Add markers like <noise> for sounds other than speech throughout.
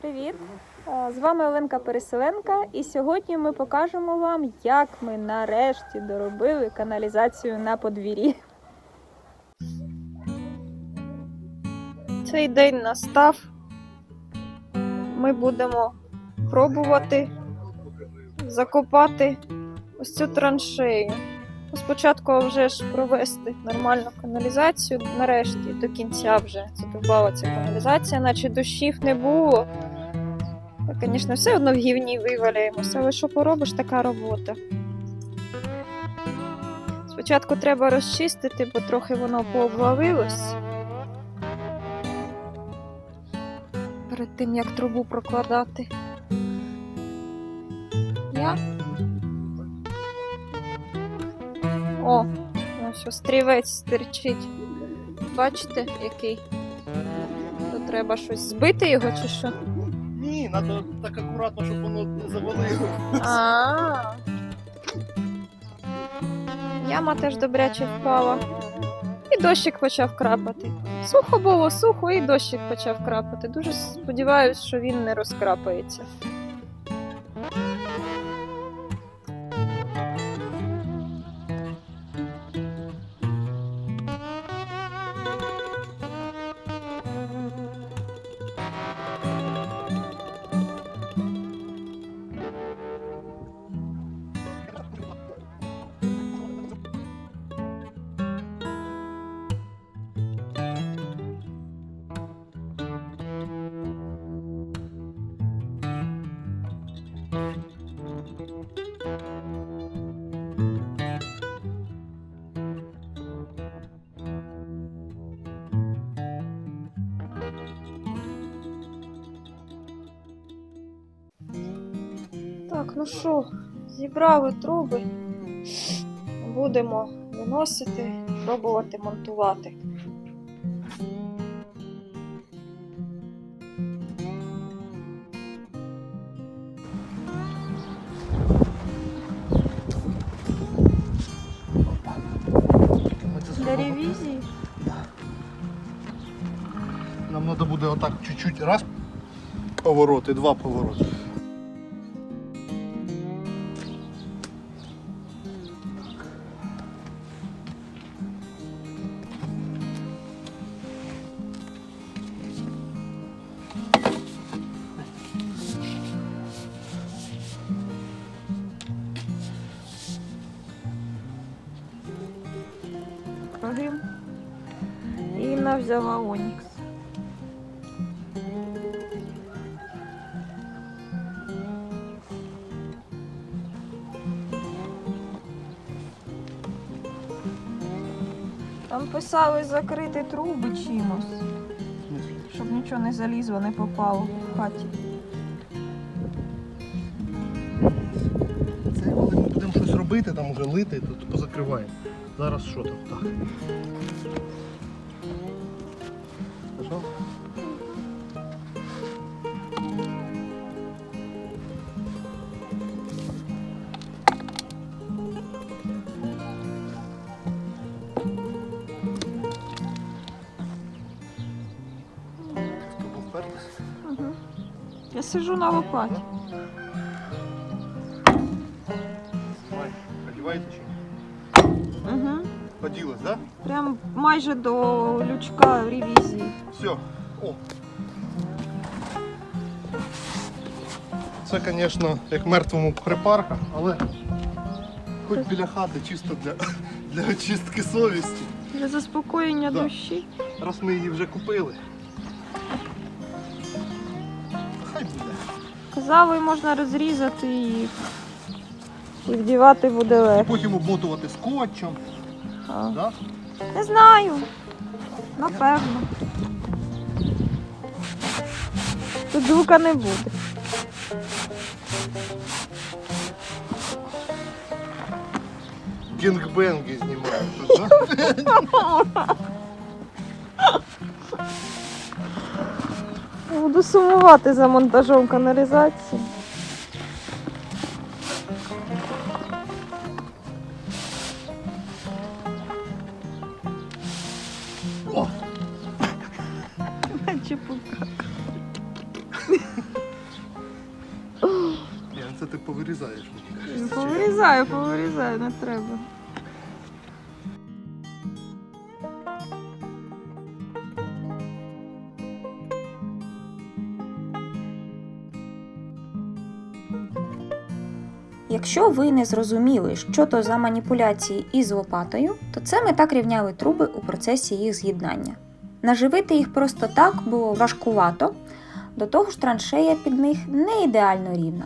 Привіт! Е, З вами Оленка Переселенка, і сьогодні ми покажемо вам, як ми нарешті доробили каналізацію на подвір'ї. Цей день настав. Ми будемо пробувати закопати ось цю траншею. Спочатку вже ж провести нормальну каналізацію, нарешті до кінця вже задовбала ця каналізація, наче дощів не було. Звісно, все одно в гівні виваляємося, але що поробиш, така робота. Спочатку треба розчистити, бо трохи воно пообвалилось. Перед тим як трубу прокладати. Я. О, ось острівець стирчить. Бачите, який? То треба щось збити його чи що? Ні, треба так акуратно, щоб воно не завалило. А. Яма теж добряче впала. І дощик почав крапати. Сухо було, сухо, і дощик почав крапати. Дуже сподіваюся, що він не розкрапається. Ну що, зібрали труби. Будемо виносити, пробувати монтувати. Для ревізії. Нам треба буде отак чуть-чуть раз поворот і два повороти. Взяла Онікс. Там писали закрити труби чимось, щоб нічого не залізло, не попало в хаті. Це коли ми будемо щось робити, там уже лити, то позакриваємо. Зараз що там? Так. Хто? Угу. Я сижу на лопаті. Давай, одіваєте чи ні? Угу. Поділась, так? Прям майже до лючка ревізії. Все. О. Це, звісно, як мертвому припарка, але хоч біля хати чисто для, <laughs> для очистки совісті. Для заспокоєння Да. душі. Раз ми її вже купили. Буде. Казали, можна розрізати і, і вдівати буде легко. Потім обмотувати скотчем. А. Да? Не знаю. Напевно. Тут звука не буде. Гінгбенги знімають тут, да? <laughs> Буду сумувати за монтажом каналізації. Це ти повирізаєш. Повирізаю, повирізаю, не треба. Якщо ви не зрозуміли, що то за маніпуляції із лопатою, то це ми так рівняли труби у процесі їх з'єднання. Наживити їх просто так було важкувато, до того ж траншея під них не ідеально рівна.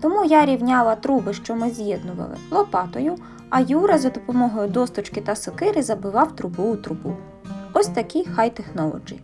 Тому я рівняла труби, що ми з'єднували, лопатою, а Юра за допомогою досточки та сокири забивав трубу у трубу. Ось такі high technology.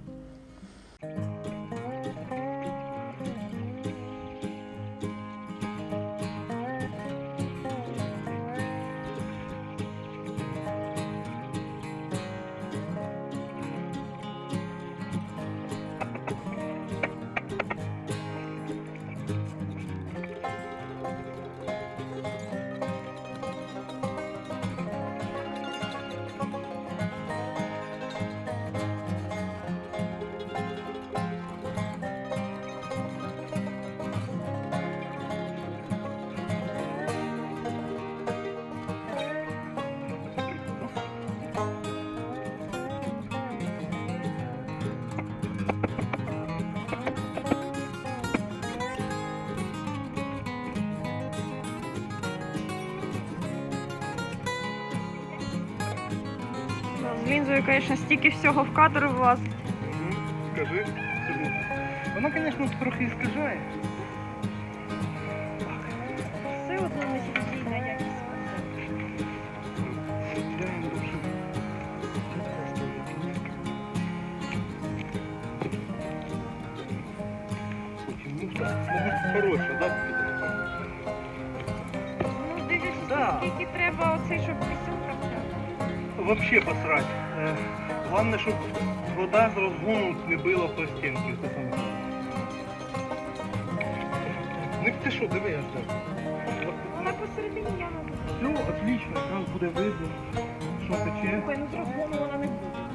Лінзою, звісно, стільки всього в кадр влазить. Мгм. Скажи собі. Вона, звісно, трохи іскажає. Все одно не стихійна якість. Ну, так, да. Ну, Да. скільки треба оцей, щоб пісюнка Вообще посрать. Е, Головне, щоб вода з розгону не била по стінки. Це саме. Ну ти що, диви, я ж Вона посередині яма. Все, отлично, якраз буде видно, що тече. Слухай, ну з розгону вона не буде.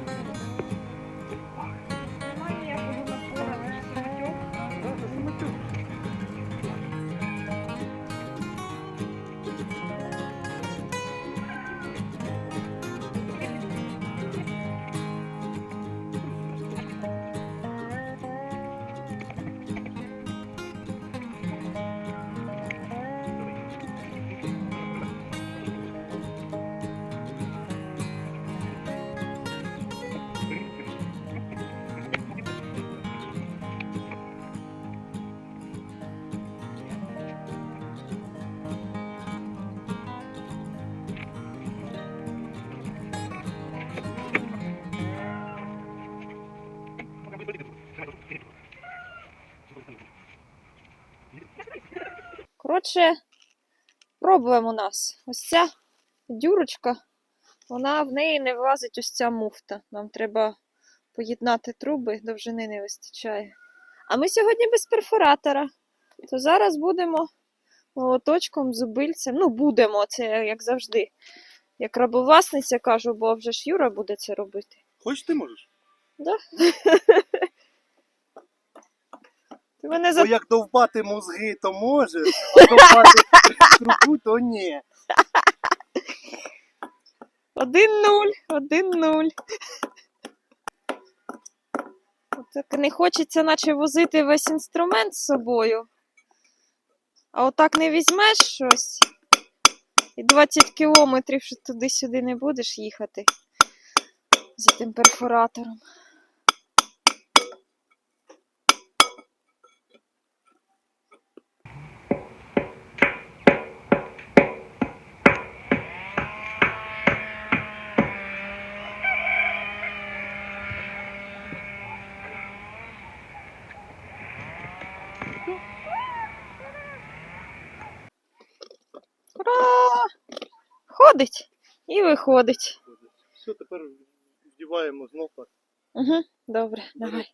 Коротше, проблем у нас. Ось ця дюрочка, вона в неї не влазить ось ця муфта. Нам треба поєднати труби, довжини не вистачає. А ми сьогодні без перфоратора. То зараз будемо молоточком, зубильцем. Ну, будемо, це як завжди. Як рабовласниця кажу, бо вже ж Юра буде це робити. Хоч ти можеш? <laughs> Ти мене за Бо як довбати мозги, то можеш, а довбати <laughs> трубу, то ні. Один нуль, один нуль. Так не хочеться, наче возити весь інструмент з собою. А отак не візьмеш щось. І 20 кілометрів туди-сюди не будеш їхати за тим перфоратором. Ходить і виходить. Все, тепер вдіваємо знову. Угу, добре, давай.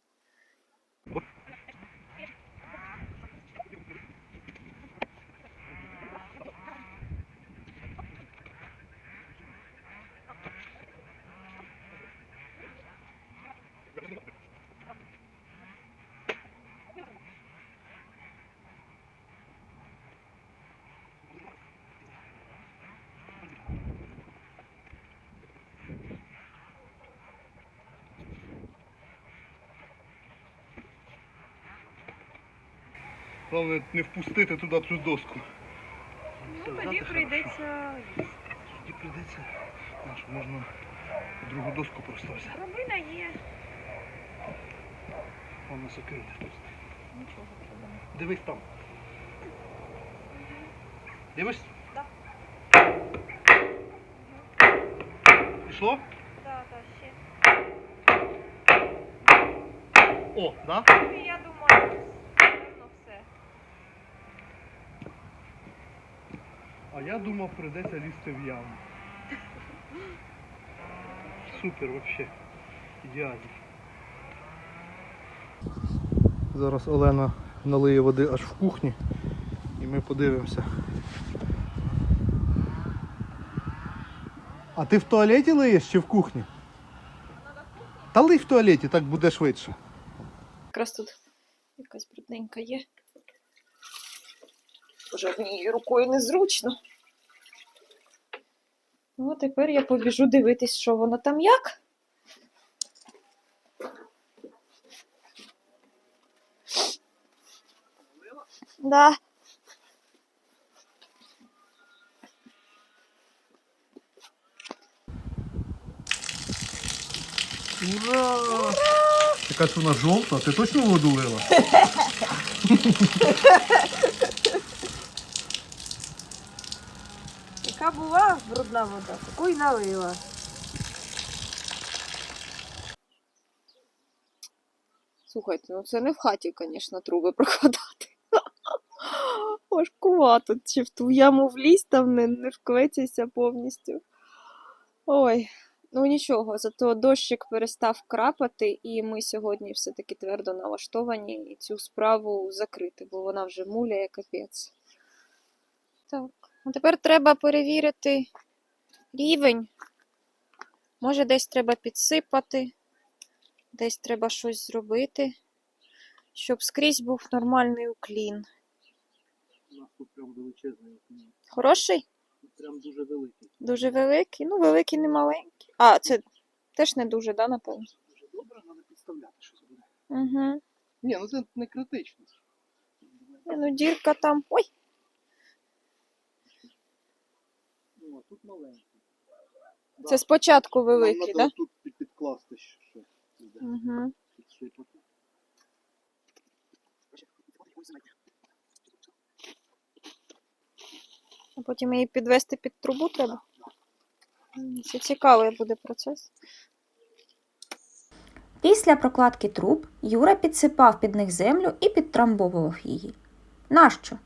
Головне не впустити туди цю доску. Ну, тоді прийдеться. Тоді прийдеться. Нашу можна другу доску просто взяти. Робина є. Вона закрита тут. Нічого проблем. Дивись там. Дивись? Да. Пішло? Так, так, ще. О, да? Ну, я думаю, напевно, все. А я думав, прийдеться лізти в яму. Супер вообще. Ідеально. Зараз Олена налиє води аж в кухні і ми подивимося. А ти в туалеті лиєш чи в кухні? Та лий в туалеті, так буде швидше. Якраз тут якась брудненька є. Вже мені рукою незручно. Ну, а тепер я побіжу дивитись, що воно там як. Да. Ура! Яка ж вона жовта, ти точно воду лила? <laughs> Яка була брудна вода, таку й налила. Слухайте, ну це не в хаті, звісно, труби прокладати. <laughs> Важкувато, чи в ту яму влізть, там не, не вкветься повністю. Ой, ну нічого, зато дощик перестав крапати, і ми сьогодні все-таки твердо налаштовані і цю справу закрити, бо вона вже муляє капець. Так, а тепер треба перевірити рівень. Може, десь треба підсипати. Десь треба щось зробити, щоб скрізь був нормальний уклін. У нас тут прям величезний окно. Хороший? Тут прям дуже великий. Дуже великий. Ну, великий, не маленький. А, це теж не дуже, да, напевно? Дуже добре, треба підставляти щось буде. Угу. Ні, ну це не критично. Ну, дірка там. Ой! Ну, а тут маленький. Це спочатку великий, так? Да? тут під- підкласти щось. Іде. Угу. Підсипати. А потім її підвести під трубу треба. М, Це цікавий буде процес. Після прокладки труб Юра підсипав під них землю і підтрамбовував її. Нащо?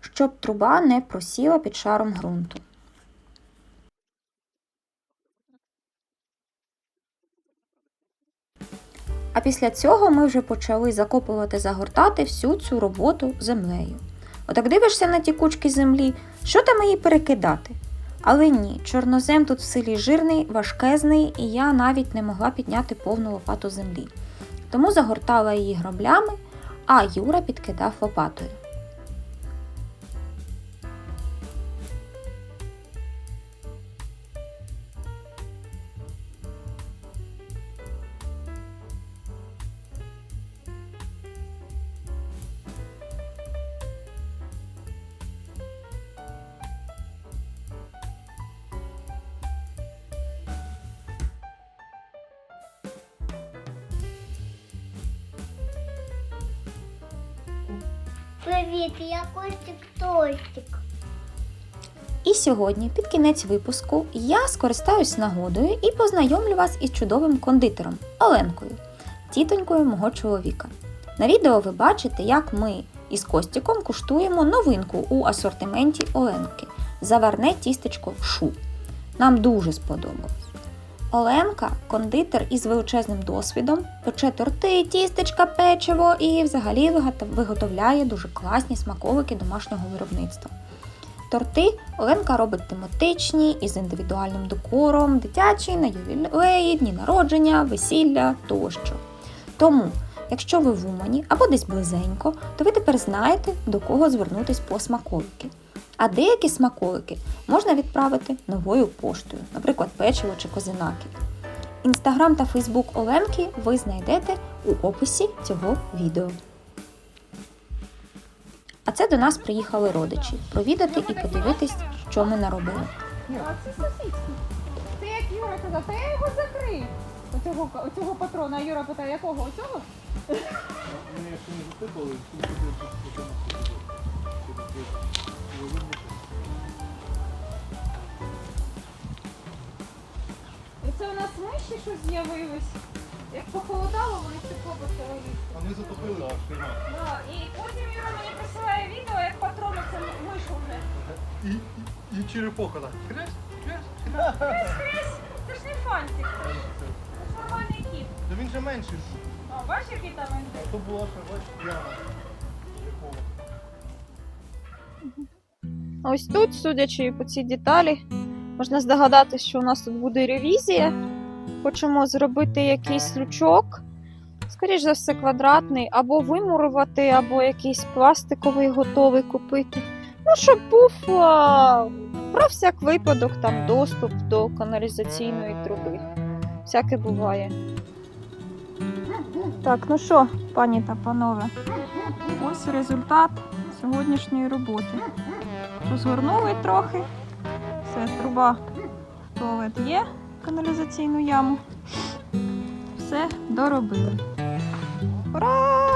Щоб труба не просіла під шаром ґрунту. А після цього ми вже почали закопувати, загортати всю цю роботу землею. Отак дивишся на ті кучки землі, що там її перекидати? Але ні, чорнозем тут в селі жирний, важкезний, і я навіть не могла підняти повну лопату землі. Тому загортала її граблями, а Юра підкидав лопатою. Привіт, я Костік Тостік. І сьогодні, під кінець випуску, я скористаюсь нагодою і познайомлю вас із чудовим кондитером Оленкою, тітонькою мого чоловіка. На відео ви бачите, як ми із Костіком куштуємо новинку у асортименті Оленки заварне тістечко шу. Нам дуже сподобалось. Оленка кондитер із величезним досвідом, пече торти, тістечка, печиво і взагалі виготовляє дуже класні смаковики домашнього виробництва. Торти Оленка робить тематичні із індивідуальним декором, дитячі, на ювілеї, дні народження, весілля тощо. Тому, якщо ви в Умані або десь близенько, то ви тепер знаєте, до кого звернутись по смаколики. А деякі смаколики можна відправити новою поштою, наприклад, печиво чи козинаки. Інстаграм та Фейсбук Оленки ви знайдете у описі цього відео. А це до нас приїхали родичі провідати і подивитись, що ми наробили. Це як Юра казав, та я його закрив. Оцього, оцього патрона. А Юра питає, якого? Оцього? І це у нас миші щось з'явились. Як похолодало, вони тепло почали. А ми затопили наш Да, і потім Юра мені присилає відео, як патрон це вийшов вже. І, і, і черепоха так. Хрясь, хрясь. Це ж не фантик. Це ж нормальний кіт. Та він же менший. А, бачиш, який там він? То була ще, бачиш, яма. Черепова. <laughs> Ось тут, судячи по цій деталі, можна здогадатися, що у нас тут буде ревізія. Хочемо зробити якийсь лючок, скоріш за все, квадратний, або вимурувати, або якийсь пластиковий готовий купити. Ну, щоб був а, про всяк випадок там доступ до каналізаційної труби. Всяке буває. Так, ну що, пані та панове, ось результат сьогоднішньої роботи. Розгорнули трохи. Все, труба туалет є, каналізаційну яму. Все доробили. Ура!